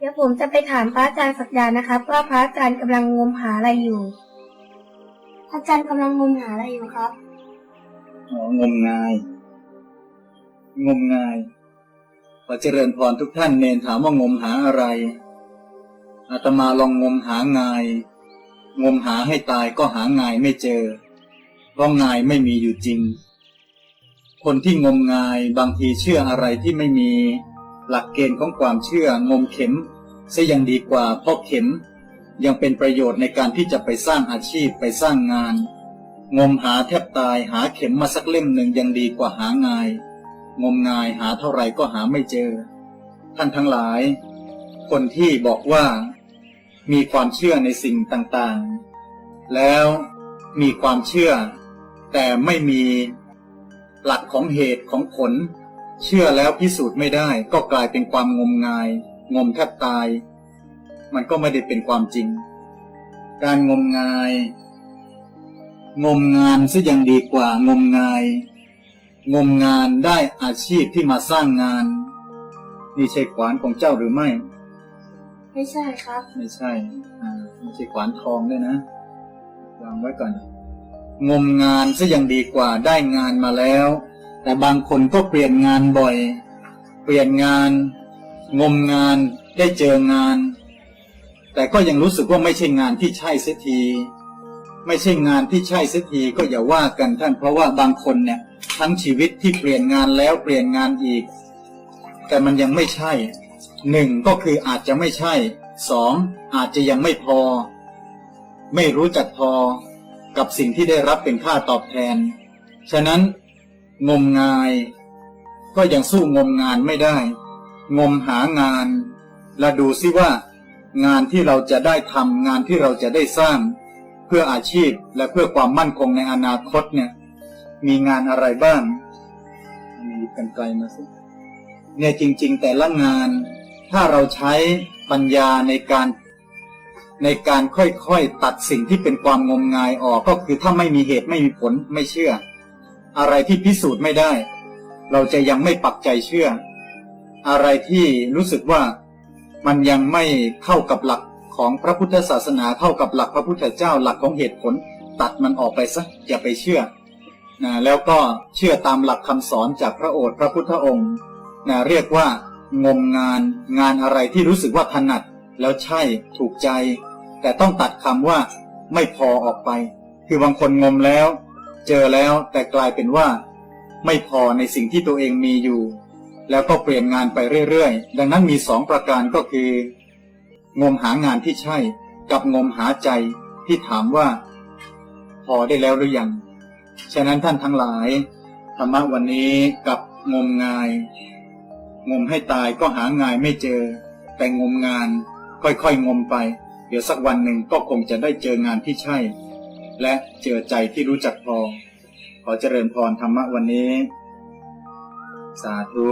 เดี๋ยวผมจะไปถามพระอาจารย์สักดานะครับว่าพระอาจารย์กำลังงมหาอะไรอยู่พระอาจารย์กำลังงมหาอะไรอยู่ครับ อ๋องมงาย งมงาย ขอเจริญพรทุกท่านเนนถามว่างมหาอะไร อาตมาลองงมหางาย งมหาให้ตายก็หางายไม่เจอ เพราะงายไม่มีอยู่จริง คนที่งมงายบางทีเชื่ออะไรที่ไม่มี หลักเกณฑ์ของความเชื่องมเข็มซะยังดีกว่าเพราะเข็ม ยังเป็นประโยชน์ในการที่จะไปสร้างอาชีพไปสร้างงาน งมหาแทบตายหาเข็มมาสักเล่มหนึ่งยังดีกว่าหางาย งมงายหาเท่าไหร่ก็หาไม่เจอ ท่านทั้งหลาย คนที่บอกว่า มีความเชื่อในสิ่งต่างๆ แล้วมีความเชื่อ แต่ไม่มีหลักของเหตุของผล เชื่อแล้วพิสูจน์ไม่ได้ก็กลายเป็นความงมงาย งมแทบตาย มันก็ไม่ได้เป็นความจริง การงมงาย งมงานซะยังดีกว่างมงาย งมงานได้อาชีพที่มาสร้างงาน นี่ใช่ขวานของเจ้าหรือไม่ ไม่ใช่ครับ ไม่ใช่อ่าไม่ใช่ขวานทองด้วยนะวางไว้ก่อน งมงานซะยังดีกว่าได้งานมาแล้ว แต่บางคนก็เปลี่ยนงานบ่อย เปลี่ยนงาน งมงาน ได้เจองาน แต่ก็ยังรู้สึกว่าไม่ใช่งานที่ใช่เสียที ไม่ใช่งานที่ใช่เสียทีก็อย่าว่ากันท่าน เพราะว่าบางคนเนี่ยทั้งชีวิตที่เปลี่ยนงานแล้วเปลี่ยนงานอีก แต่มันยังไม่ใช่หนึ่งก็คืออาจจะไม่ใช่สองอาจจะยังไม่พอ ไม่รู้จักพอกับสิ่งที่ได้รับเป็นค่าตอบแทน ฉะนั้น งมงาย ก็ยังสู้งมงานไม่ได้ งมหางาน และดูซิว่า งานที่เราจะได้ทำงานที่เราจะได้สร้าง เพื่ออาชีพและเพื่อความมั่นคงในอนาคตเนี่ย มีงานอะไรบ้าง มีกันไกลมาสิเนี่ยจริง ๆ แต่ละงาน ถ้าเราใช้ปัญญาในการในการค่อยๆตัดสิ่งที่เป็นความงมงายออกก็คือถ้าไม่มีเหตุไม่มีผลไม่เชื่อ อะไรที่พิสูจน์ไม่ได้ เราจะยังไม่ปักใจเชื่อ อะไรที่รู้สึกว่ามันยังไม่เข้ากับหลักของพระพุทธศาสนาเข้ากับหลักพระพุทธเจ้าหลักของเหตุผล ตัดมันออกไปซะอย่าไปเชื่อนะแล้วก็เชื่อตามหลักคำสอนจากพระโอษฐ์พระพุทธองค์นะเรียกว่างมงานงานอะไรที่รู้สึกว่าถนัด แล้วใช่ถูกใจ แต่ต้องตัดคำว่าไม่พอออกไป คือบางคนงมแล้ว เจอแล้วแต่กลายเป็นว่า ไม่พอในสิ่งที่ตัวเองมีอยู่ แล้วก็เปลี่ยนงานไปเรื่อยๆ ดังนั้นมีสองประการก็คือ งมหางานที่ใช่ กับงมหาใจที่ถามว่า พอได้แล้วหรือยัง ฉะนั้นท่านทั้งหลายธรรมะวันนี้กับงมงาย งมให้ตายก็หางายไม่เจอ แต่งมงานค่อยๆงมไป เดี๋ยวสักวันหนึ่งก็คงจะได้เจองานที่ใช่ และเจอใจที่รู้จักพอขอเจริญพรธรรมะวันนี้ สาธุ